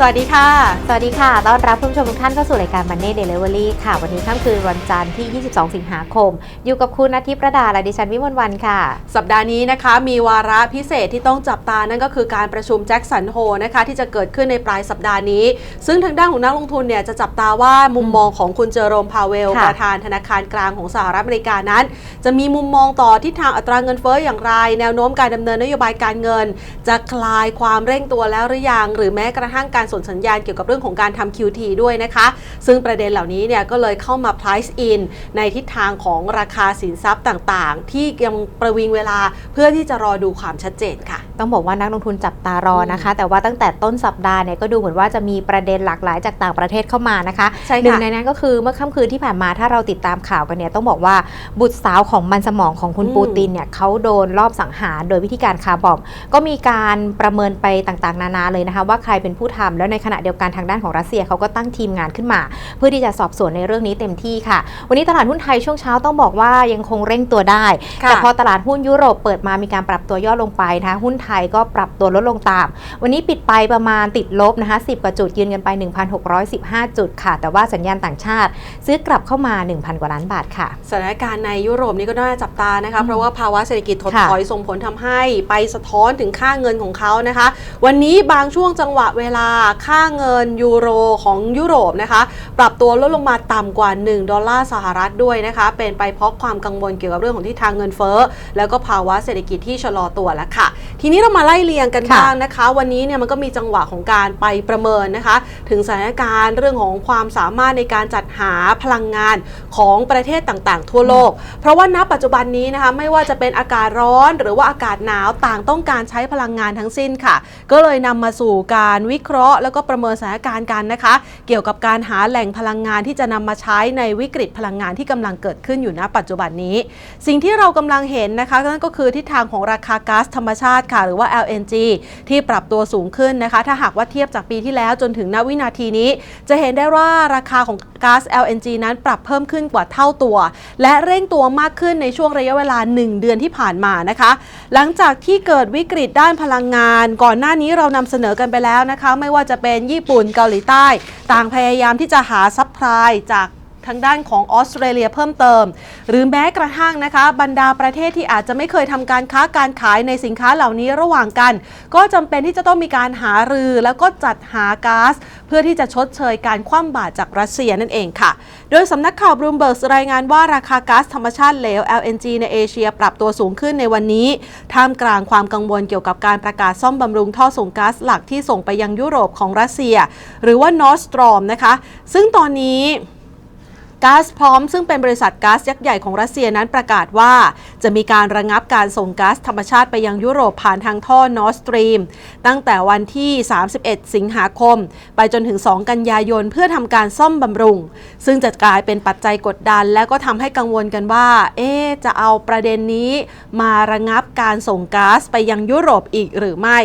สวัสดีค่ะ สวัสดีค่ะ ต้อนรับคุณผู้ชมทุกท่านเข้าสู่รายการ Money Delivery ค่ะ วันนี้ค่ำคืนวันจันทร์ที่ 22 สิงหาคม อยู่กับคุณอาทิตย์ประดาและดิฉันวิมลวันค่ะ สัปดาห์นี้นะคะ มีวาระพิเศษที่ต้องจับตา นั่นก็คือการประชุมแจ็คสันโฮนะคะ ที่จะเกิดขึ้นในปลายสัปดาห์นี้ ซึ่งทางด้านของนักลงทุนเนี่ยจะจับตาว่ามุมมองของคุณเจอโรมพาเวลค่ะประธานธนาคารกลางของสหรัฐอเมริกานั้น จะมีมุมมองต่อทิศทางอัตราเงินเฟ้ออย่างไร แนวโน้มการดำเนินนโยบายการเงิน จะคลายความเร่งตัวแล้วหรือยังหรือแม้กระทั่งการส่งสัญญาณเกี่ยวกับเรื่องของการทำ QT ด้วยนะคะ ซึ่งประเด็นเหล่านี้เนี่ยก็เลยเข้ามา price in ในทิศทางของราคาสินทรัพย์ต่างๆ ที่ยังประวิงเวลาเพื่อที่จะรอดูความชัดเจนค่ะ ต้องบอกว่านักลงทุนจับตารอนะคะ แต่ว่าตั้งแต่ต้นสัปดาห์เนี่ยก็ดูเหมือนว่าจะมีประเด็นหลากหลายจากต่างประเทศเข้ามานะคะใช่ค่ะหนึ่งในนั้นก็คือเมื่อค่ำคืนที่ผ่านมาถ้าเราติดตามข่าวกันเนี่ยต้องบอกว่าบุตรสาวของมันสมองของคุณอืมปูตินเนี่ยเขาโดนรอบสังหารโดยวิธีการคาร์บอมก็มีการประเมินไปต่างๆ นานาเลยนะคะ ว่าใครเป็นผู้ทำแล้วในขณะเดียวกันทางด้านของรัสเซียเขาก็ตั้งทีมงานขึ้นมา เพื่อที่จะสอบสวนในเรื่องนี้เต็มที่ค่ะ วันนี้ตลาดหุ้นไทยช่วงเช้าต้องบอกว่ายังคงเร่งตัวได้ค่ะแต่พอตลาดหุ้นยุโรปเปิดมามีการปรับตัวย่อลงไปนะคะหุ้นไทยก็ปรับตัวลดลงตาม วันนี้ปิดไปประมาณติดลบนะคะ10 กว่าจุดยืนกันไป 1,615 จุดค่ะ แต่ว่าสัญญาณต่างชาติ ซื้อกลับเข้ามา 1,000 กว่าล้านบาทค่ะสถานการณ์ในยุโรปนี่ก็น่าจับตานะคะเพราะว่าภาวะเศรษฐกิจถดค่ะถอยส่งผลทำให้ไปสะท้อนถึงค่าเงินของเขานะคะ วันนี้บางช่วงจังหวะเวลาค่าเงินยูโรของยุโรปนะคะ ปรับตัวลดลงมาต่ำกว่า 1 ดอลลาร์สหรัฐด้วยนะคะ เป็นไปเพราะความกังวลเกี่ยวกับเรื่องของที่ทางเงินเฟ้อแล้วก็ภาวะเศรษฐกิจที่ชะลอตัวแล้วค่ะ ทีนี้เรามาไล่เรียงกันค่ะบ้างนะคะ วันนี้เนี่ยมันก็มีจังหวะของการไปประเมินนะคะ ถึงสถานการณ์เรื่องของความสามารถในการจัดหาพลังงานของประเทศต่างๆ ทั่วโลก เพราะว่าณปัจจุบันนี้นะคะไม่ว่าจะเป็นอากาศร้อน หรือว่าอากาศหนาวต่างต้องการใช้พลังงานทั้งสิ้นค่ะ ก็เลยนำมาสู่การวิเคราะห์ แล้วก็ประเมินสถานการณ์กันนะคะ เกี่ยวกับการหาแหล่งพลังงานที่จะนำมาใช้ในวิกฤตพลังงานที่กำลังเกิดขึ้นอยู่ณปัจจุบันนี้ สิ่งที่เรากำลังเห็นนะคะนั่นก็คือทิศทางของราคาก๊าซธรรมชาติค่ะหรือว่า LNG ที่ปรับตัวสูงขึ้นนะคะ ถ้าหากว่าเทียบจากปีที่แล้วจนถึงณวินาทีนี้ จะเห็นได้ว่าราคาของก๊าซ LNG นั้นปรับเพิ่มขึ้นกว่าเท่าตัว และเร่งตัวมากขึ้นในช่วงระยะเวลา 1 เดือนที่ผ่านมานะคะ หลังจากที่เกิดวิกฤตด้านพลังงาน ก่อนหน้านี้เรานำเสนอกันไปแล้วนะคะ ไม่ว่าจะเป็นญี่ปุ่นเกาหลีใต้ ต่างพยายามที่จะหาซัพพลายจาก ทางด้านของออสเตรเลียเพิ่มเติม หรือแม้กระทั่งนะคะบรรดาประเทศที่อาจจะไม่เคยทำการค้าการขายในสินค้าเหล่านี้ระหว่างกัน ก็จำเป็นที่จะต้องมีการหารือแล้วก็จัดหาก๊าซเพื่อที่จะชดเชยการคว่ำบาตรจากรัสเซียนั่นเองค่ะ โดยสำนักข่าวบลูมเบิร์กรายงานว่าราคาก๊าซธรรมชาติเหลว LNG ในเอเชียปรับตัวสูงขึ้นในวันนี้ ท่ามกลางความกังวลเกี่ยวกับการประกาศซ่อมบำรุงท่อส่งก๊าซหลักที่ส่งไปยังยุโรปของรัสเซีย หรือว่า Nord Stream นะคะ ซึ่งตอนนี้ ก๊าซพร้อมซึ่งเป็นบริษัทก๊าซยักษ์ใหญ่ของรัสเซียนั้นประกาศว่า จะมีการระงับการส่งก๊าซธรรมชาติไปยังยุโรปผ่านทางท่อ Nord Stream ตั้งแต่วันที่ 31 สิงหาคม ไปจนถึง 2 กันยายนเพื่อทำการซ่อมบำรุง ซึ่งจะกลายเป็นปัจจัยกดดัน และก็ทำให้กังวลกันว่า เอ๊จะเอาประเด็นนี้ มาระงับการส่งก๊าซไปยังยุโรปอีกหรือไม่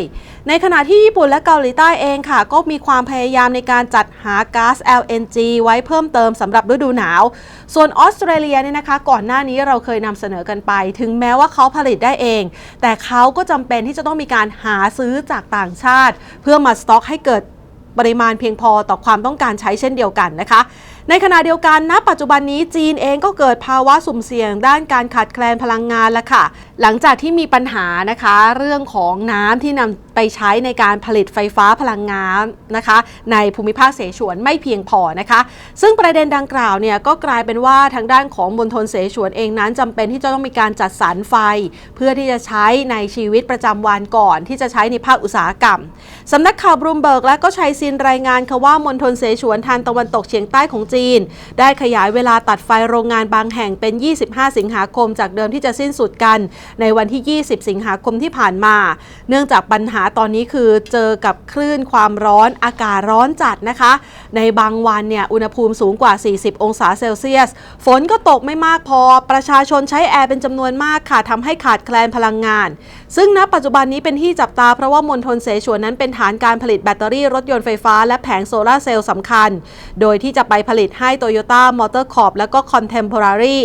ในขณะที่ญี่ปุ่นและเกาหลีใต้เองค่ะ ก็มีความพยายามในการจัดหาก๊าซ LNG ไว้เพิ่มเติมสำหรับฤดูหนาว ส่วนออสเตรเลียเนี่ยนะคะ ก่อนหน้านี้เราเคยนำเสนอกันไป ถึงแม้ว่าเขาผลิตได้เอง แต่เขาก็จำเป็นที่จะต้องมีการหาซื้อจากต่างชาติ เพื่อมาสต็อกให้เกิดปริมาณเพียงพอต่อความต้องการใช้เช่นเดียวกันนะคะ ในขณะเดียวกันณปัจจุบันนี้จีนเองก็เกิดภาวะสุ่มเสี่ยงด้านการขาดแคลนพลังงานแล้วค่ะ หลังจากที่มีปัญหานะคะ เรื่องของน้ำที่นำไปใช้ในการผลิตไฟฟ้าพลังงานนะคะในภูมิภาคเสฉวนไม่เพียงพอนะคะ ซึ่งประเด็นดังกล่าวเนี่ยก็กลายเป็นว่าทางด้านของมณฑลเสฉวนเองนั้นจำเป็นที่จะต้องมีการจัดสรรไฟ เพื่อที่จะใช้ในชีวิตประจำวันก่อน ที่จะใช้ในภาคอุตสาหกรรมสำนักข่าวบรูมเบิร์กและก็ชัยซินรายงานค่ะว่ามณฑลเสฉวนทางตะวันตกเฉียงใต้ของจีน ได้ขยายเวลาตัดไฟโรงงานบางแห่งเป็น 25 สิงหาคม จากเดิมที่จะสิ้นสุดกัน ในวันที่ 20 สิงหาคมที่ผ่านมา เนื่องจากปัญหาตอนนี้คือเจอกับคลื่นความร้อนอากาศร้อนจัดนะคะ ในบางวันเนี่ยอุณหภูมิสูงกว่า 40 องศาเซลเซียส ฝนก็ตกไม่มากพอ ประชาชนใช้แอร์เป็นจำนวนมากค่ะทำให้ขาดแคลนพลังงาน ซึ่งณปัจจุบันนี้เป็นที่จับตาเพราะว่ามณฑลเสฉวนนั้นเป็นฐานการผลิตแบตเตอรี่รถยนต์ไฟฟ้าและแผงโซลาเซลล์สำคัญ โดยที่จะไปผลิตให้ Toyota Motor Corp แล้วก็ Contemporary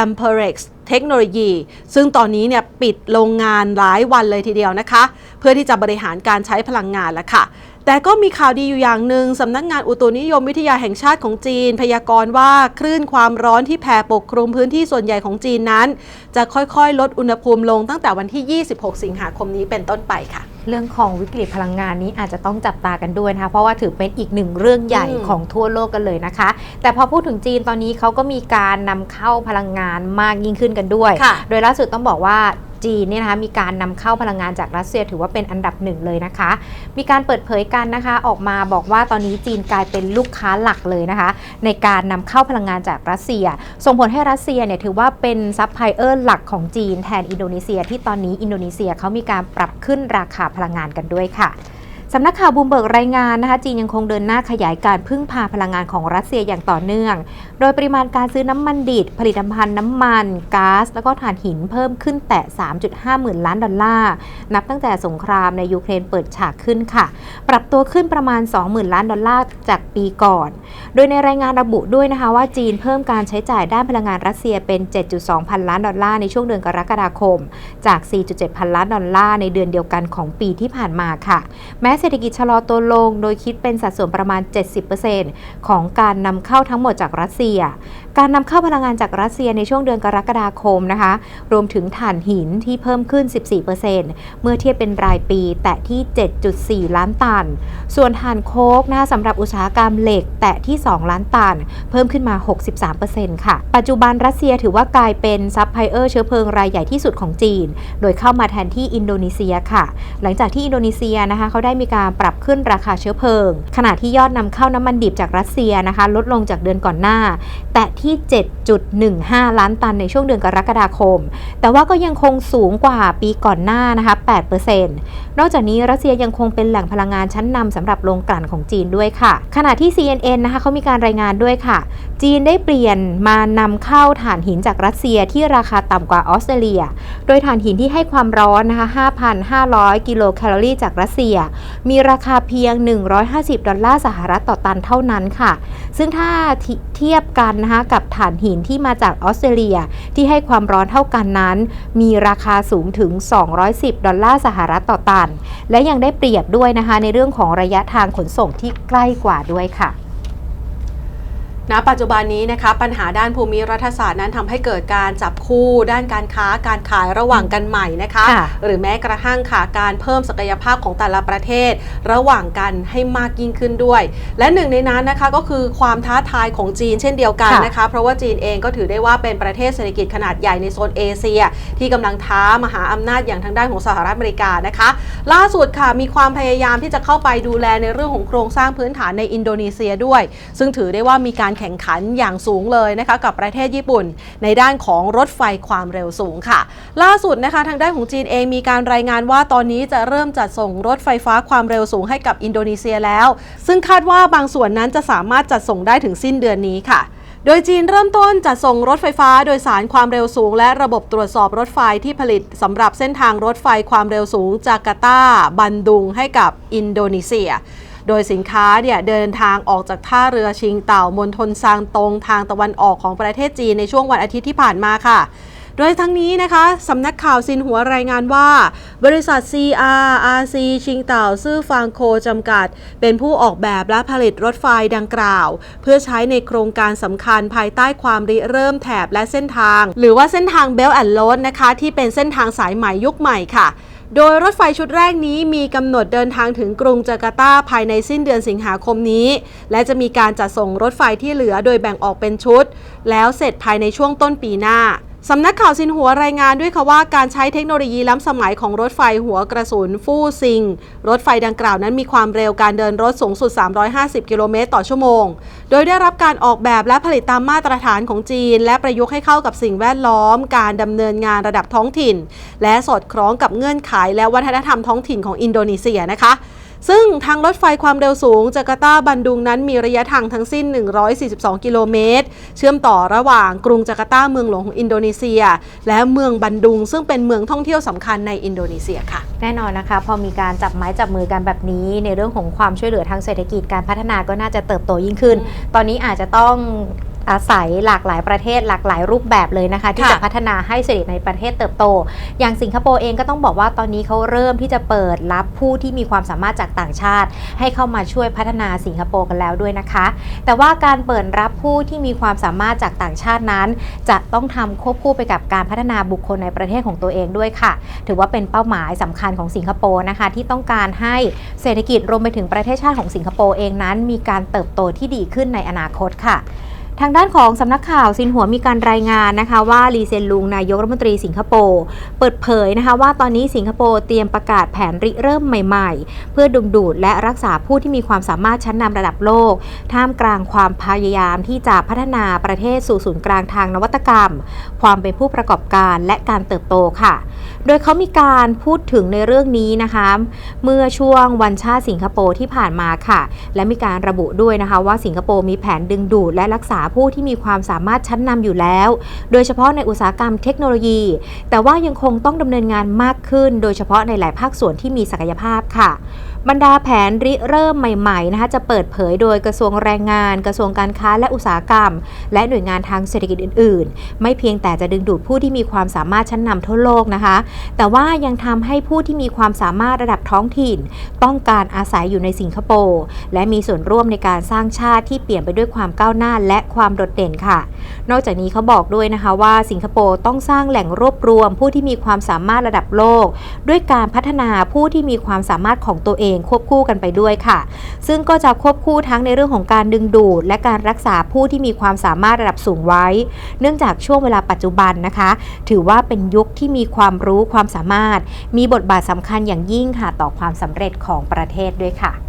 Amperex เทคโนโลยี ซึ่งตอนนี้เนี่ยปิดโรงงานหลายวันเลยทีเดียวนะคะ เพื่อที่จะบริหารการใช้พลังงานแล้วค่ะแต่ก็มีข่าวดีอยู่อย่างหนึ่งสำนักงานอุตุนิยมวิทยาแห่งชาติของจีน พยากรณ์ว่าคลื่นความร้อนที่แผ่ปกคลุมพื้นที่ส่วนใหญ่ของจีนนั้น จะค่อยๆ ลดอุณหภูมิลงตั้งแต่วันที่ 26 สิงหาคมนี้เป็นต้นไปค่ะ เรื่องของวิกฤตพลังงานนี้อาจจะต้องจับตากันด้วยนะคะ เพราะว่าถือเป็นอีกหนึ่งเรื่องใหญ่อืมของทั่วโลกกันเลยนะคะ แต่พอพูดถึงจีนตอนนี้เขาก็มีการนำเข้าพลังงานมากยิ่งขึ้นกันด้วยค่ะโดยล่าสุดต้องบอกว่าจีนเนี่ยนะคะมีการนำเข้าพลังงานจากรัสเซียถือว่าเป็นอันดับหนึ่งเลยนะคะ มีการเปิดเผยกันนะคะออกมาบอกว่าตอนนี้จีนกลายเป็นลูกค้าหลักเลยนะคะ ในการนำเข้าพลังงานจากรัสเซีย ส่งผลให้รัสเซียเนี่ยถือว่าเป็นซัพพลายเออร์หลักของจีนแทนอินโดนีเซีย ที่ตอนนี้อินโดนีเซียเขามีการปรับขึ้นราคาพลังงานกันด้วยค่ะ สำนักข่าวบูมเบิร์กรายงานนะคะจีนยังคงเดินหน้าขยายการพึ่งพาพลังงานของรัสเซียอย่างต่อเนื่อง โดยปริมาณการซื้อน้ำมันดิบผลิตภัณฑ์น้ำมันก๊าซแล้วก็ถ่านหินเพิ่มขึ้นแต่ 3.5 หมื่นล้านดอลลาร์นับตั้งแต่สงครามในยูเครนเปิดฉากขึ้นค่ะ ปรับตัวขึ้นประมาณ 20,000 ล้านดอลลาร์จากปีก่อน โดยในรายงานระบุด้วยนะคะว่าจีนเพิ่มการใช้จ่ายด้านพลังงานรัสเซียเป็น 7.2 พันล้านดอลลาร์ในช่วงเดือนกรกฎาคม จาก 4.7 พันล้านดอลลาร์ในเดือนเดียวกันของปีที่ผ่านมาค่ะ แม้เศศรษฐกิจชะลอตัวลง โดยคิดเป็นสัดส่วนประมาณ 70%ของการนำเข้าทั้งหมดจากรัสเซีย การนำเข้าพลังงานจากรัสเซียในช่วงเดือนกรกฎาคมนะคะ รวมถึงถ่านหินที่เพิ่มขึ้น 14%เมื่อเทียบเป็นรายปีแตะที่ 7.4 ล้านตัน ส่วนถ่านโคกนะะสำหรับอุตสาหกรรมเหล็กแตะที่ 2 ล้านตัน เพิ่มขึ้นมา 63%ค่ะ ปัจจุบันรัสเซียถือว่ากลายเป็นซัพพลายเออร์เชื้อเพลิงรายใหญ่ที่สุดของจีน โดยเข้ามาแทนที่อินโดนีเซียค่ะ หลังจากที่อินโดนีเซียนะคะเขาได้มีการปรับขึ้นราคาเชื้อเพลิง ขณะที่ยอดนำเข้าน้ำมันดิบจากรัสเซียนะคะ ลดลงจากเดือนก่อนหน้า แตะที่7.15 ล้านตันในช่วงเดือนกรกฎาคม แต่ว่าก็ยังคงสูงกว่าปีก่อนหน้านะคะ 8%นอกจากนี้รัสเซียยังคงเป็นแหล่งพลังงานชั้นนำสำหรับโรงกลั่นของจีนด้วยค่ะ ขณะที่ CNN นะคะเขามีการรายงานด้วยค่ะ จีนได้เปลี่ยนมานำเข้าถ่านหินจากรัสเซียที่ราคาต่ำกว่าออสเตรเลีย โดยถ่านหินที่ให้ความร้อนนะคะ 5,500 กิโลแคลอรี่จากรัสเซีย มีราคาเพียง 150 ดอลลาร์สหรัฐต่อตันเท่านั้นค่ะ ซึ่งถ้าเทียบกันนะคะกับถ่านหินที่มาจากออสเตรเลียที่ให้ความร้อนเท่ากันนั้น มีราคาสูงถึง 210 ดอลลาร์สหรัฐต่อตัน และยังได้เปรียบด้วยนะคะในเรื่องของระยะทางขนส่งที่ใกล้กว่าด้วยค่ะ ณปัจจุบันนี้นะคะปัญหาด้านภูมิรัฐศาสตร์นั้นทำให้เกิดการจับคู่ด้านการค้าการขายระหว่างกันใหม่นะคะค่ะหรือแม้กระทั่งค่ะการเพิ่มศักยภาพของแต่ละประเทศ ระหว่างกันให้มากยิ่งขึ้นด้วย และหนึ่งในนั้นนะคะก็คือความท้าทายของจีนเช่นเดียวกันค่ะนะคะ เพราะว่าจีนเองก็ถือได้ว่าเป็นประเทศเศรษฐกิจขนาดใหญ่ในโซนเอเชีย ที่กำลังท้ามหาอำนาจอย่างทางด้านของสหรัฐอเมริกานะคะ ล่าสุดค่ะมีความพยายามที่จะเข้าไปดูแลในเรื่องของโครงสร้างพื้นฐานในอินโดนีเซียด้วย ซึ่งถือได้ว่ามีการแข่งขันอย่างสูงเลยนะคะกับประเทศญี่ปุ่น ในด้านของรถไฟความเร็วสูงค่ะ ล่าสุดนะคะทางด้านของจีนเองมีการรายงานว่าตอนนี้จะเริ่มจัดส่งรถไฟฟ้าความเร็วสูงให้กับอินโดนีเซียแล้ว ซึ่งคาดว่าบางส่วนนั้นจะสามารถจัดส่งได้ถึงสิ้นเดือนนี้ค่ะโดยจีนเริ่มต้นจัดส่งรถไฟฟ้าโดยสารความเร็วสูง และระบบตรวจสอบรถไฟที่ผลิตสำหรับเส้นทางรถไฟความเร็วสูงจาการ์ตา บันดุงให้กับอินโดนีเซีย โดยสินค้าเนี่ยเดินทางออกจากท่าเรือชิงเต่ามณฑลซางตงทางตะวันออกของประเทศจีนในช่วงวันอาทิตย์ที่ผ่านมาค่ะโดยทั้งนี้นะคะสำนักข่าวซินหัวรายงานว่า บริษัท CRRC ชิงเต่าซื่อฟางโคจำกัด เป็นผู้ออกแบบและผลิตรถไฟดังกล่าว เพื่อใช้ในโครงการสำคัญภายใต้ความริเริ่มแถบและเส้นทาง หรือว่าเส้นทางเบลแอนด์โ d นะคะ ที่เป็นเส้นทางสายใหม่ยุคใหม่ค่ะ โดยรถไฟชุดแรกนี้มีกำหนดเดินทางถึงกรุงจาการ์ตาภายในสิ้นเดือนสิงหาคมนี้ และจะมีการจัดส่งรถไฟที่เหลือโดยแบ่งออกเป็นชุด แล้วเสร็จภายในช่วงต้นปีหน้า สำนักข่าวซินหัวรายงานด้วยค่ะว่าการใช้เทคโนโลยีล้ำสมัยของรถไฟหัวกระสุนฟู่ซิง รถไฟดังกล่าวนั้นมีความเร็วการเดินรถสูงสุด 350 กิโลเมตรต่อชั่วโมง โดยได้รับการออกแบบและผลิตตามมาตรฐานของจีน และประยุกต์ให้เข้ากับสิ่งแวดล้อม การดำเนินงานระดับท้องถิ่น และสอดคล้องกับเงื่อนไขและวัฒนธรรมท้องถิ่นของอินโดนีเซียนะคะ ซึ่งทางรถไฟความเร็วสูงจาการ์ตาบันดุงนั้นมีระยะทางทั้งสิ้น 142 กิโลเมตร เชื่อมต่อระหว่างกรุงจาการ์ตาเมืองหลวงของอินโดนีเซีย และเมืองบันดุง ซึ่งเป็นเมืองท่องเที่ยวสำคัญในอินโดนีเซียค่ะ แน่นอนนะคะ พอมีการจับไม้จับมือกันแบบนี้ในเรื่องของความช่วยเหลือทางเศรษฐกิจการพัฒนาก็น่าจะเติบโตยิ่งขึ้น ตอนนี้อาจจะต้อง อาศัยหลากหลายประเทศหลากหลายรูปแบบเลยนะคะ ที่ค่ะจะพัฒนาให้เศรษฐกิจในประเทศเติบโต อย่างสิงคโปร์เองก็ต้องบอกว่าตอนนี้เขาเริ่มที่จะเปิดรับผู้ที่มีความสามารถจากต่างชาติ ให้เข้ามาช่วยพัฒนาสิงคโปร์กันแล้วด้วยนะคะ แต่ว่าการเปิดรับผู้ที่มีความสามารถจากต่างชาตินั้น จะต้องทำควบคู่ไปกับการพัฒนาบุคคลในประเทศของตัวเองด้วยค่ะ ถือว่าเป็นเป้าหมายสำคัญของสิงคโปร์นะคะ ที่ต้องการให้เศรษฐกิจรวมไปถึงประเทศชาติของสิงคโปร์เองนั้น มีการเติบโตที่ดีขึ้นในอนาคตค่ะ ทางด้านของสำนักข่าวซินหัวมีการรายงานนะคะว่าลีเซนลุงนายกรัฐมนตรีสิงคโปร์เปิดเผยนะคะว่าตอนนี้สิงคโปร์เตรียมประกาศแผนริเริ่มใหม่ ๆ เพื่อดึงดูดและรักษาผู้ที่มีความสามารถชั้นนำระดับโลก ท่ามกลางความพยายามที่จะพัฒนาประเทศสู่ศูนย์กลางทางนวัตกรรม ความเป็นผู้ประกอบการและการเติบโตค่ะ โดยเขามีการพูดถึงในเรื่องนี้นะคะเมื่อช่วงวันชาติสิงคโปร์ที่ผ่านมาค่ะ และมีการระบุด้วยนะคะว่าสิงคโปร์มีแผนดึงดูดและรักษาผู้ที่มีความสามารถชั้นนำอยู่แล้ว โดยเฉพาะในอุตสาหกรรมเทคโนโลยี แต่ว่ายังคงต้องดำเนินงานมากขึ้น โดยเฉพาะในหลายภาคส่วนที่มีศักยภาพค่ะบรรดาแผนริเริ่มใหม่ๆนะคะจะเปิดเผยโดยกระทรวงแรงงาน กระทรวงการค้าและอุตสาหกรรม และหน่วยงานทางเศรษฐกิจอื่น ๆ ไม่เพียงแต่จะดึงดูดผู้ที่มีความสามารถชั้นนำทั่วโลกนะคะ แต่ว่ายังทำให้ผู้ที่มีความสามารถระดับท้องถิ่น ต้องการอาศัยอยู่ในสิงคโปร์และมีส่วนร่วมในการสร้างชาติที่เปลี่ยนไปด้วยความก้าวหน้าและความโดดเด่นค่ะ นอกจากนี้เขาบอกด้วยนะคะว่าสิงคโปร์ต้องสร้างแหล่งรวบรวม ผู้ที่มีความสามารถระดับโลก ด้วยการพัฒนาผู้ที่มีความสามารถของตัวเองควบคู่กันไปด้วยค่ะ ซึ่งก็จะควบคู่ทั้งในเรื่องของการดึงดูด และการรักษาผู้ที่มีความสามารถระดับสูงไว้ เนื่องจากช่วงเวลาปัจจุบันนะคะ ถือว่าเป็นยุคที่มีความรู้ความสามารถ มีบทบาทสำคัญอย่างยิ่งค่ะต่อความสำเร็จของประเทศด้วยค่ะ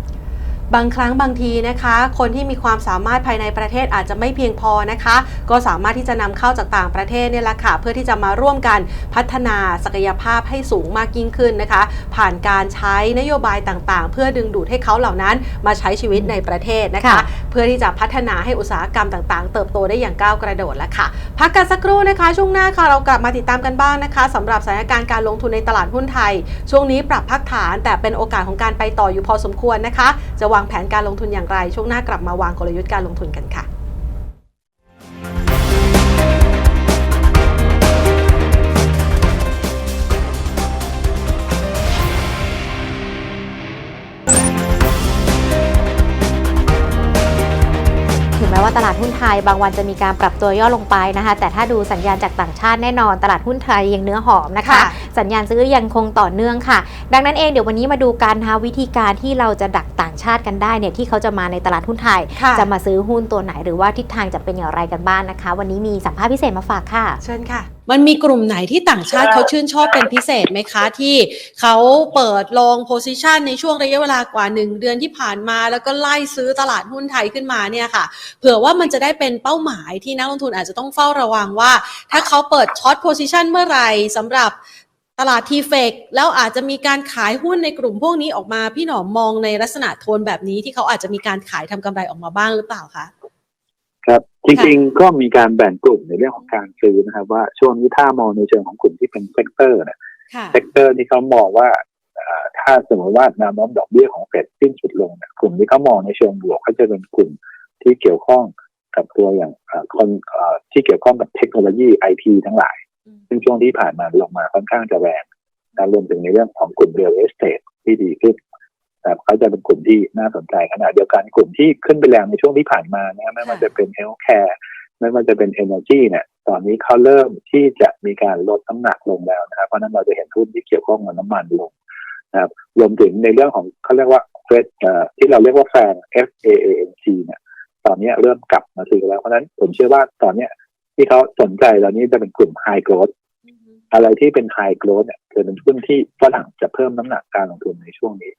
บางครั้งบางทีนะคะ คนที่มีความสามารถภายในประเทศอาจจะไม่เพียงพอนะคะ ก็สามารถที่จะนำเข้าจากต่างประเทศเนี่ยแหละค่ะเพื่อที่จะมาร่วมกันพัฒนาศักยภาพให้สูงมากยิ่งขึ้นนะคะ ผ่านการใช้นโยบายต่างๆ เพื่อดึงดูดให้เขาเหล่านั้นมาใช้ชีวิตในประเทศนะคะคะ พื่อที่จะพัฒนาให้อุตสาหกรรมต่างๆ เติบโตได้อย่างก้าวกระโดดแล้วค่ะ พักกันสักครู่นะคะ ช่วงหน้าค่ะเรากลับมาติดตามกันบ้างนะคะสำหรับสถานการณ์การลงทุนในตลาดหุ้นไทย ช่วงนี้ปรับพักฐาน แต่เป็นโอกาสของการไปต่ออยู่พอสมควรนะคะ จะวางแผนการลงทุนอย่างไร ช่วงหน้ากลับมาวางกลยุทธ์การลงทุนกันค่ะ ไทย บางวันจะมีการปรับตัวย่อลงไปนะคะ แต่ถ้าดูสัญญาณจากต่างชาติแน่นอน ตลาดหุ้นไทยยังเนื้อหอมนะคะค่ะสัญญาณซื้อยังคงต่อเนื่องค่ะ ดังนั้นเองเดี๋ยววันนี้มาดูกันนะคะวิธีการที่เราจะดักต่างชาติกันได้เนี่ยที่เขาจะมาในตลาดหุ้นไทยค่ะจะมาซื้อหุ้นตัวไหนหรือว่าทิศทางจะเป็นอย่างไรกันบ้างนะคะ วันนี้มีสัมภาษณ์พิเศษมาฝากค่ะ เชิญค่ะ มันมีกลุ่มไหนที่ต่างชาติเขาชื่นชอบเป็นพิเศษไหมคะ ที่เขาเปิดลงโพซิชันในช่วงระยะเวลากว่า 1 เดือนที่ผ่านมา แล้วก็ไล่ซื้อตลาดหุ้นไทยขึ้นมาเนี่ยค่ะ เผื่อว่ามันจะได้เป็นเป้าหมายที่นักลงทุนอาจจะต้องเฝ้าระวังว่า ถ้าเขาเปิดช็อตโพซิชันเมื่อไหร่สำหรับตลาดทีเฟกแล้วอาจจะมีการขายหุ้นในกลุ่มพวกนี้ออกมา พี่หนอมมองในลักษณะโทนแบบนี้ที่เขาอาจจะมีการขายทำกำไรออกมาบ้างหรือเปล่าคะ ครับจริงๆก็มีการแบ่งกลุ่มในเรื่องของการซื้อนะครับ ว่าช่วงนี้ถ้ามองในเชิงของกลุ่มที่เป็นเซกเตอร์เนี่ยค่ะเซกเตอร์ที่เขามองว่าเอ่อถ้าสมมติว่าแนวโน้มดอกเบี้ยของเฟดสิ้นสุดลงเนี่ยกลุ่มที่เขามองในเชิงบวกเขาจะเป็นกลุ่มที่เกี่ยวข้องกับตัวอย่างเอ่อคนเอ่อที่เกี่ยวข้องกับเทคโนโลยีไอทีทั้งหลาย ซึ่งช่วงที่ผ่านมาลงมาค่อนข้างจะแรงนะรวมถึงในเรื่องของกลุ่มเรียลเอสเตทที่ดีขึ้น นะครับเขาจะเป็นกลุ่มที่น่าสนใจขณะเดียวกันกลุ่มที่ขึ้นไปแรงในช่วงที่ผ่านมานะไม่ว่าจะเป็นเฮลท์แคร์ไม่ว่าจะเป็นเอเนอร์จีเนี่ยตอนนี้เขาเริ่มที่จะมีการลดน้ำหนักลงแล้วนะครับเพราะฉะนั้นเราจะเห็นหุ้นที่เกี่ยวข้องกับน้ำมันลงนะครับรวมถึงในเรื่องของเขาเรียกว่าเฟดที่เราเรียกว่าแฟง F A A N G เนี่ยตอนนี้เริ่มกลับมาซื้อแล้วเพราะฉะนั้นผมเชื่อว่าตอนเนี้ยที่เขาสนใจตอนนี้จะเป็นกลุ่ม High Growth อะไรที่เป็น High Growth เนี่ยจะเป็นหุ้นที่ฝรั่งจะเพิ่มน้ำหนักการลงทุนในช่วงนี้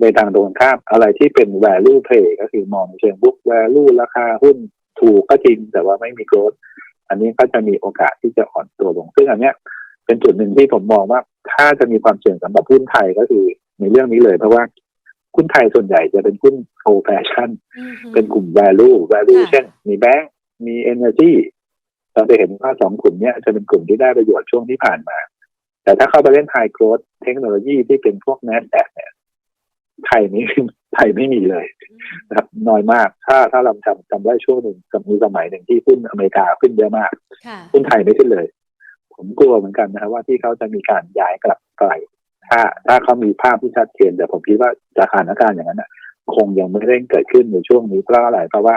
ในทางตรงกันข้ามอะไรที่เป็น value play ก็คือมองในเชิง book value ราคาหุ้นถูกก็จริง แต่ว่าไม่มี growth อันนี้ก็จะมีโอกาสที่จะอ่อนตัวลง ซึ่งอันเนี้ยเป็นจุดหนึ่งที่ผมมองว่า ถ้าจะมีความเสี่ยงสำหรับหุ้นไทยก็คือในเรื่องนี้เลย เพราะว่าหุ้นไทยส่วนใหญ่จะเป็นหุ้น old fashion เป็นกลุ่ม value value ค่ะเช่น มีแบงก์มี energy เราจะเห็นว่าสองกลุ่มเนี้ยจะเป็นกลุ่มที่ได้ประโยชน์ช่วงที่ผ่านมา แต่ถ้าเข้าไปเล่น high growth เทคโนโลยีที่เป็นพวก NASDAQ เนี่ย ไทยนี้ไทยไม่มีเลยนะครับ น้อยมากถ้าถ้าเราจำจำได้ช่วงหนึ่งจำมีสมัยหนึ่งที่หุ้นอเมริกาขึ้นเยอะมากค่ะหุ้นไทยไม่ขึ้นเลย ผมกลัวเหมือนกันนะครับว่าที่เขาจะมีการย้ายกลับไกลถ้าถ้าเขามีภาพที่ชัดเจนแต่ผมคิดว่าสถานการณ์อย่างนั้นนะคงยังไม่เร่งเกิดขึ้นในช่วงนี้เพราะอะไรเพราะว่า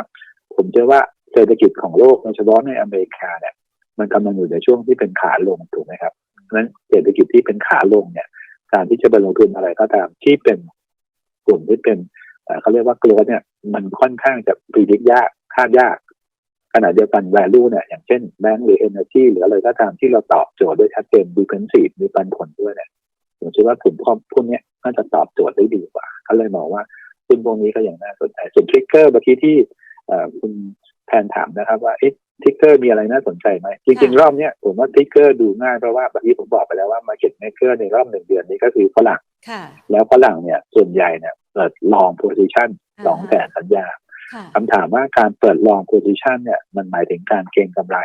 ผมเชื่อว่าเศรษฐกิจของโลกโดยเฉพาะในอเมริกาเนี่ย มันกำลังอยู่ในช่วงที่เป็นขาลงถูกไหมครับเพราะฉะนั้นเศรษฐกิจที่เป็นขาลงเนี่ย การที่จะไปลงทุนอะไรก็ตามที่เป็น กลุ่มที่เป็นเขาเรียกว่ากลัวเนี่ยมันค่อนข้างจะปีดิกยากคาดยากขณะเดียวกัน value เนี่ยอย่างเช่นแบงก์หรือ energy หรืออะไรก็ตามที่เราตอบโจทย์ด้วยชัดเจน defensive มีปันผลด้วยเนี่ยผมคิดว่ากลุ่มพวกพวกเนี้ยน่าจะตอบโจทย์ได้ดีกว่า ก็เลยมองว่าคุณพวกนี้ก็อย่างน่าสนใจส่วนทริกเกอร์เมื่อกี้ที่คุณ แทนถามนะครับว่าเอ๊ะทริกเกอร์มีอะไรน่าสนใจไหมจริงๆ รอบเนี้ยผมว่าทริกเกอร์ดูง่ายเพราะว่าเมื่อกี้ผมบอกไปแล้วว่า market maker ในรอบหนึ่งเดือนนี้ก็คือฝรั่งค่ะแล้วฝรั่งเนี่ยส่วนใหญ่เนี่ยเปิดลองโพซิชันอ่าสองแสนสัญญาค่ะคำถามว่าการเปิดลองโพซิชันเนี่ยมันหมายถึงการเก็งกำไร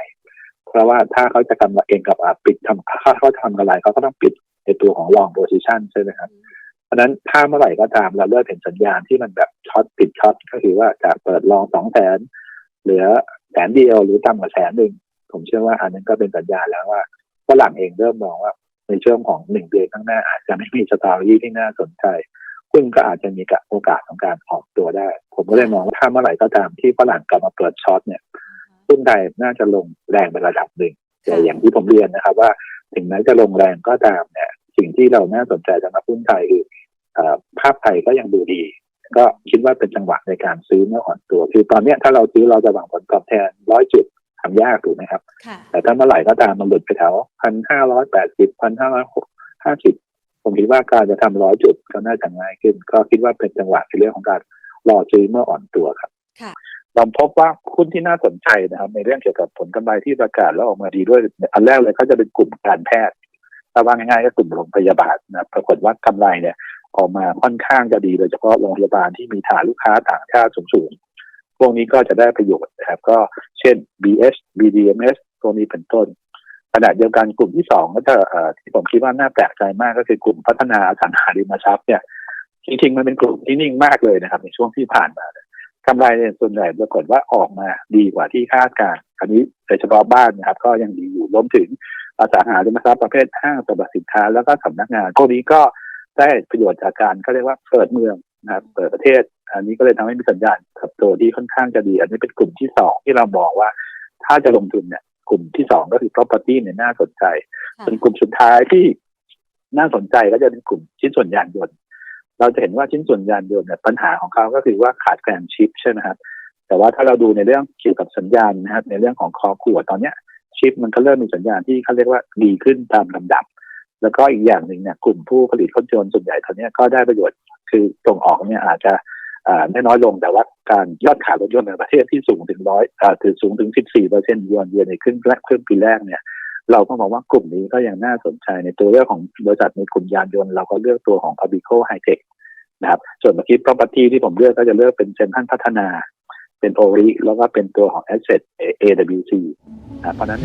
เพราะว่าถ้าเขาจะกำไรเองกับอะปิดทำถ้าเขาทำกำไรเขาก็ต้องปิดในตัวของลองโพซิชันใช่ไหมครับเพราะฉะนั้นถ้าเมื่อไหร่ก็ตามเราเริ่มเห็นสัญญาณที่มันแบบช็อตปิดช็อตก็คือว่าจากเปิดลองสองแสน เหลือแสนเดียวหรือต่ำกว่าแสนหนึ่งผมเชื่อว่าอันนั้นก็เป็นสัญญาณแล้วว่าฝรั่งเองเริ่มมองว่าในช่วงของหนึ่งเดือนข้างหน้า อาจจะไม่มีสตอรี่ที่น่าสนใจหุ้นก็อาจจะมีโอกาสของการออกตัวได้ ผมก็เลยมองว่าถ้าเมื่อไหร่ก็ตามที่ฝรั่งกลับมาเปิดช็อตเนี่ยหุ้นไทยน่าจะลงแรงเป็นระดับหนึ่งแต่อย่างที่ผมเรียนนะครับว่าถึงแม้จะลงแรงก็ตามเนี่ยสิ่งที่เราน่าสนใจสำหรับหุ้นไทยคือเอ่อภาพไทยก็ยังดูดี ก็คิดว่าเป็นจังหวะในการซื้อเมื่ออ่อนตัว คือตอนเนี้ยถ้าเราซื้อเราจะหวังผลตอบแทนร้อยจุดทำยากถูกไหมครับค่ะแต่ถ้าเมื่อไหร่ก็ตามมันหลุดไปแถวพันห้าร้อยแปดสิบพันห้าร้อยห้าสิบผมคิดว่าการจะทำร้อยจุดก็น่าจะง่ายขึ้น ก็คิดว่าเป็นจังหวะในเรื่องของการรอซื้อเมื่ออ่อนตัวครับค่ะเราพบว่าหุ้นที่น่าสนใจนะครับ ในเรื่องเกี่ยวกับผลกำไรที่ประกาศแล้วออกมาดีด้วย อันแรกเลยเขาจะเป็นกลุ่มการแพทย์ถ้าว่าง่ายๆก็กลุ่มโรงพยาบาลนะปรากฏว่ากำไรเนี่ย ออกมาค่อนข้างจะดีโดยเฉพาะโรงพยาบาลที่มีฐานลูกค้าต่างชาติสูงๆ พวกนี้ก็จะได้ประโยชน์นะครับ ก็เช่น BH BDMS พวกนี้เป็นต้นขณะเดียวกันกลุ่มที่สองก็จะที่ผมคิดว่าน่าแปลกใจมากก็คือกลุ่มพัฒนาสังหาริมทรัพย์เนี่ยจริงๆมันเป็นกลุ่มที่นิ่งมากเลยนะครับ ในช่วงที่ผ่านมากำไรเนี่ยส่วนใหญ่ปรากฏว่าออกมาดีกว่าที่คาดการอันนี้โดยเฉพาะบ้านนะครับ ก็ยังดีอยู่รวมถึงอสังหาริมทรัพย์ประเภทห้างสรรพสินค้า แล้วก็สำนักงานพวกนี้ก็ ได้ประโยชน์จากการเขาเรียกว่าเปิดเมืองนะครับเปิดประเทศ อันนี้ก็เลยทำให้มีสัญญาณเติบโตที่ค่อนข้างจะดี อันนี้เป็นกลุ่มที่สองที่เราบอกว่า ถ้าจะลงทุนเนี่ยกลุ่มที่สองก็คือ property เนี่ยน่าสนใจค่ะส่วนกลุ่มสุดท้ายที่น่าสนใจก็จะเป็นกลุ่มชิ้นส่วนยานยนต์ เราจะเห็นว่าชิ้นส่วนยานยนต์เนี่ยปัญหาของเขาก็คือว่าขาดแคลนชิปใช่ไหมครับแต่ว่าถ้าเราดูในเรื่องเกี่ยวกับสัญญาณนะครับในเรื่องของคอขวดตอนเนี้ยชิปมันก็เริ่มมีสัญญาณที่เขาเรียกว่าดีขึ้นตามลำดับ แล้วก็อีกอย่างหนึ่งเนี่ยกลุ่มผู้ผลิตรถยนต์ส่วนใหญ่ตอนนี้ก็ได้ประโยชน์คือส่งออกเนี่ยอาจจะไม่น้อยลงแต่ว่าการยอดขายรถยนต์ในประเทศที่สูงถึงร้อยถึงสูงถึง 14เปอร์เซ็นต์ยอนเยียในครึ่งแรกครึ่งปีแรกเนี่ย เราก็มองว่ากลุ่มนี้ก็ยังน่าสนใจในตัวเรื่องของบริษัทในกลุ่มยานยนต์เราก็เลือกตัวของ Abico High-Tech นะครับ ส่วนเมื่อกี้ property ที่ผมเลือกก็จะเลือกเป็นเซนทรัลพัฒนา เป็นโอริแล้วก็เป็นตัวของ Asset AWC นะเพราะฉะนั้น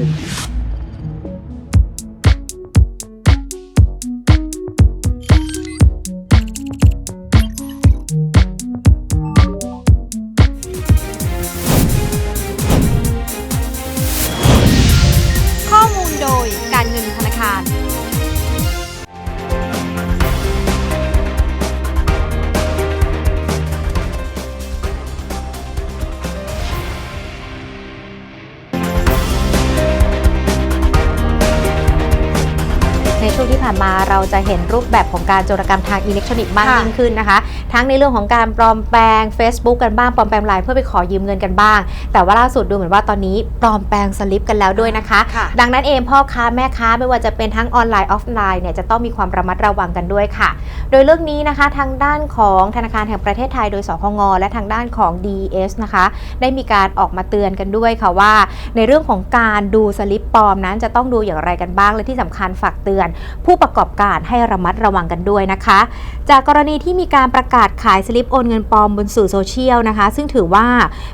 ที่ผ่านมาเราจะเห็นรูปแบบของการโจรกรรมทางอิเล็กทรอนิกส์มากค่ะยิ่งขึ้นนะคะ ทั้งในเรื่องของการปลอมแปลง Facebook กันบ้างปลอมแปลงไลน์เพื่อไปขอยืมเงินกันบ้าง แต่ว่าล่าสุดดูเหมือนว่าตอนนี้ปลอมแปลงสลิปกันแล้วด้วยนะคะค่ะดังนั้นเองพ่อค้าแม่ค้าไม่ว่าจะเป็นทั้งออนไลน์ออฟไลน์เนี่ยจะต้องมีความระมัดระวังกันด้วยค่ะ โดยเรื่องนี้นะคะทางด้านของธนาคารแห่งประเทศไทยโดยสคงและทางด้านของ DES นะคะ ได้มีการออกมาเตือนกันด้วยค่ะว่า ในเรื่องของการดูสลิปปลอมนั้นจะต้องดูอย่างไรกันบ้างและที่สำคัญฝากเตือนผู้ประกอบการให้ระมัดระวังกันด้วยนะคะ จากกรณีที่มีการประกาศขายสลิปโอนเงินปลอมบนสื่อโซเชียลนะคะ ซึ่งถือว่า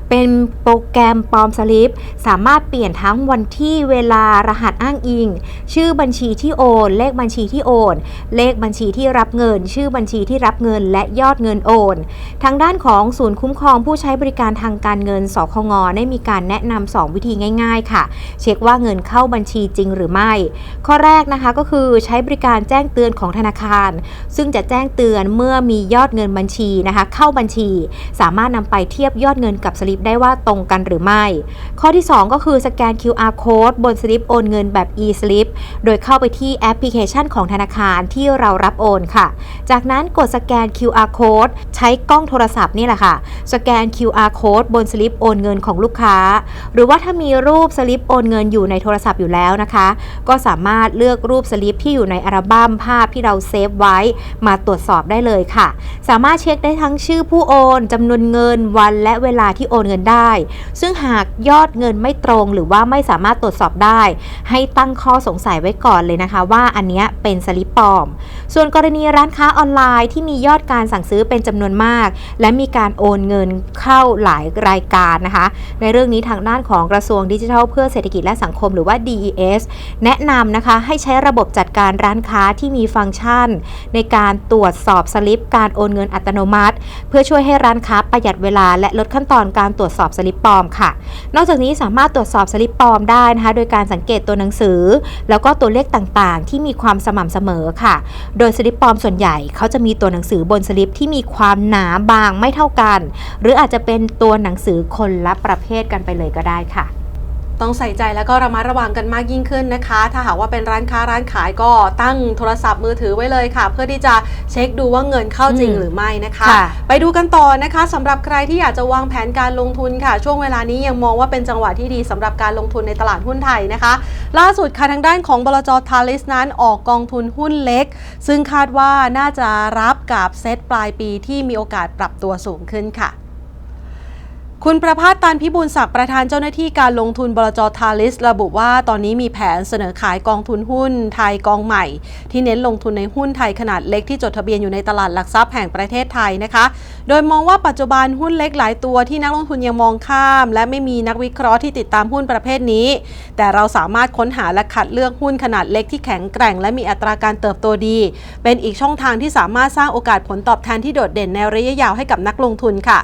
เป็นโปรแกรมปลอมสลิป สามารถเปลี่ยนทั้งวันที่เวลารหัสอ้างอิง ชื่อบัญชีที่โอน เลขบัญชีที่โอน เลขบัญชีที่รับเงิน ชื่อบัญชีที่รับเงิน และยอดเงินโอน ทางด้านของศูนย์คุ้มครองผู้ใช้บริการทางการเงินสคงได้มีการแนะนำ2วิธีง่าย ๆ ค่ะ เช็คว่าเงินเข้าบัญชีจริงหรือไม่ ข้อแรกนะคะก็คือใช้ช้บริการแจ้งเตือนของธนาคาร ซึ่งจะแจ้งเตือนเมื่อมียอดเงินบัญชีนะคะ เข้าบัญชี สามารถนำไปเทียบยอดเงินกับสลิปได้ว่าตรงกันหรือไม่ ข้อที่ 2 ก็คือสแกน QR code บนสลิปโอนเงินแบบ e-slip โดยเข้าไปที่แอปพลิเคชันของธนาคารที่เรารับโอนค่ะ จากนั้นกดสแกน QR code ใช้กล้องโทรศัพท์นี่แหละค่ะ สแกน QR code บนสลิปโอนเงินของลูกค้า หรือว่าถ้ามีรูปสลิปโอนเงินอยู่ในโทรศัพท์อยู่แล้วนะคะ ก็สามารถเลือกรูปสลิปที่อยูู่่ในอัลบั้มภาพที่เราเซฟไว้มาตรวจสอบได้เลยค่ะ สามารถเช็คได้ทั้งชื่อผู้โอนจำนวนเงินวันและเวลาที่โอนเงินได้ ซึ่งหากยอดเงินไม่ตรงหรือว่าไม่สามารถตรวจสอบได้ ให้ตั้งข้อสงสัยไว้ก่อนเลยนะคะ ว่าอันนี้เป็นสลิปปลอม ส่วนกรณีร้านค้าออนไลน์ที่มียอดการสั่งซื้อเป็นจำนวนมาก และมีการโอนเงินเข้าหลายรายการนะคะ ในเรื่องนี้ทางด้านของกระทรวงดิจิทัลเพื่อเศรษฐกิจและสังคมหรือว่า DES แนะนำนะคะให้ใช้ระบบจัดการการร้านค้าที่มีฟังก์ชัน ในการตรวจสอบสลิปการโอนเงินอัตโนมัติ เพื่อช่วยให้ร้านค้าประหยัดเวลา และลดขั้นตอนการตรวจสอบสลิปปลอมค่ะ นอกจากนี้สามารถตรวจสอบสลิปปลอมได้นะคะ โดยการสังเกตตัวหนังสือ แล้วก็ตัวเลขต่างๆ ที่มีความสม่ำเสมอค่ะ โดยสลิปปลอมส่วนใหญ่เขาจะมีตัวหนังสือบนสลิปที่มีความหนาบางไม่เท่ากัน หรืออาจจะเป็นตัวหนังสือคนละประเภทกันไปเลยก็ได้ค่ะ ต้องใส่ใจแล้วก็ระมัดระวังกันมากยิ่งขึ้นนะคะ ถ้าหากว่าเป็นร้านค้าร้านขายก็ตั้งโทรศัพท์มือถือไว้เลยค่ะ เพื่อที่จะเช็คดูว่าเงินเข้าจริงอืมหรือไม่นะคะค่ะไปดูกันต่อนะคะสำหรับใครที่อยากจะวางแผนการลงทุนค่ะ ช่วงเวลานี้ยังมองว่าเป็นจังหวะที่ดีสำหรับการลงทุนในตลาดหุ้นไทยนะคะ ล่าสุดค่ะทางด้านของบลจทาลิสนั้นออกกองทุนหุ้นเล็ก ซึ่งคาดว่าน่าจะรับกับเซตปลายปีที่มีโอกาสปรับตัวสูงขึ้นค่ะ คุณประภาสตันพิบูลศักดิ์ประธานเจ้าหน้าที่การลงทุนบลจทาลิส ระบุว่าตอนนี้มีแผนเสนอขายกองทุนหุ้นไทยกองใหม่ ที่เน้นลงทุนในหุ้นไทยขนาดเล็กที่จดทะเบียนอยู่ในตลาดหลักทรัพย์แห่งประเทศไทยนะคะ โดยมองว่าปัจจุบันหุ้นเล็กหลายตัวที่นักลงทุนยังมองข้าม และไม่มีนักวิเคราะห์ที่ติดตามหุ้นประเภทนี้ แต่เราสามารถค้นหาและคัดเลือกหุ้นขนาดเล็กที่แข็งแกร่ง และมีอัตราการเติบโตดี เป็นอีกช่องทางที่สามารถสร้างโอกาสผลตอบแทนที่โดดเด่นในระยะยาวให้กับนักลงทุนค่ะ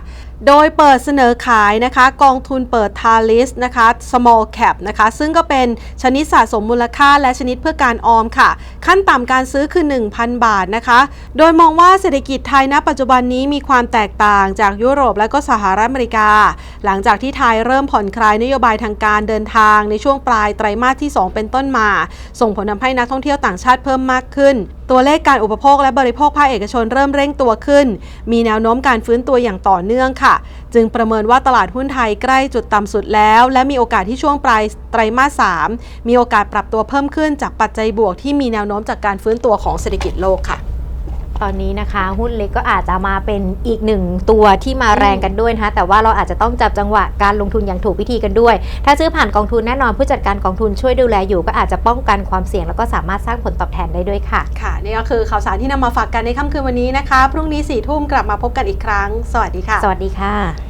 โดยเปิดเสนอขายนะคะกองทุนเปิดทาลิสนะคะ small cap นะคะ ซึ่งก็เป็นชนิดสะสมมูลค่าและชนิดเพื่อการออมค่ะ ขั้นต่ำการซื้อคือ 1,000 บาทนะคะ โดยมองว่าเศรษฐกิจไทยณปัจจุบันนี้มีความแตกต่างจากยุโรปและก็สหรัฐอเมริกา หลังจากที่ไทยเริ่มผ่อนคลายนโยบายทางการเดินทางในช่วงปลายไตรมาสที่ 2 เป็นต้นมา ส่งผลทำให้นักท่องเที่ยวต่างชาติเพิ่มมากขึ้นตัวเลขการอุปโภคและบริโภคภาคเอกชนเริ่มเร่งตัวขึ้น มีแนวโน้มการฟื้นตัวอย่างต่อเนื่องค่ะจึงประเมินว่าตลาดหุ้นไทยใกล้จุดต่ำสุดแล้ว และมีโอกาสที่ช่วงปลายไตรมาส 3 มีโอกาสปรับตัวเพิ่มขึ้นจากปัจจัยบวกที่มีแนวโน้มจากการฟื้นตัวของเศรษฐกิจโลกค่ะ ตอนนี้นะคะ หุ้นเล็กก็อาจจะมาเป็นอีกหนึ่งตัวที่มาแรงกันด้วยนะคะแต่ว่าเราอาจจะต้องจับจังหวะการลงทุนอย่างถูกวิธีกันด้วย ถ้าซื้อผ่านกองทุนแน่นอนผู้จัดการกองทุนช่วยดูแลอยู่ก็อาจจะป้องกันความเสี่ยงแล้วก็สามารถสร้างผลตอบแทนได้ด้วยค่ะ ค่ะ นี่ก็คือข่าวสารที่นำมาฝากกันในค่ำคืนวันนี้นะคะ พรุ่งนี้4ี่ทุ่มกลับมาพบกันอีกครั้ง สวัสดีค่ะ สวัสดีค่ะ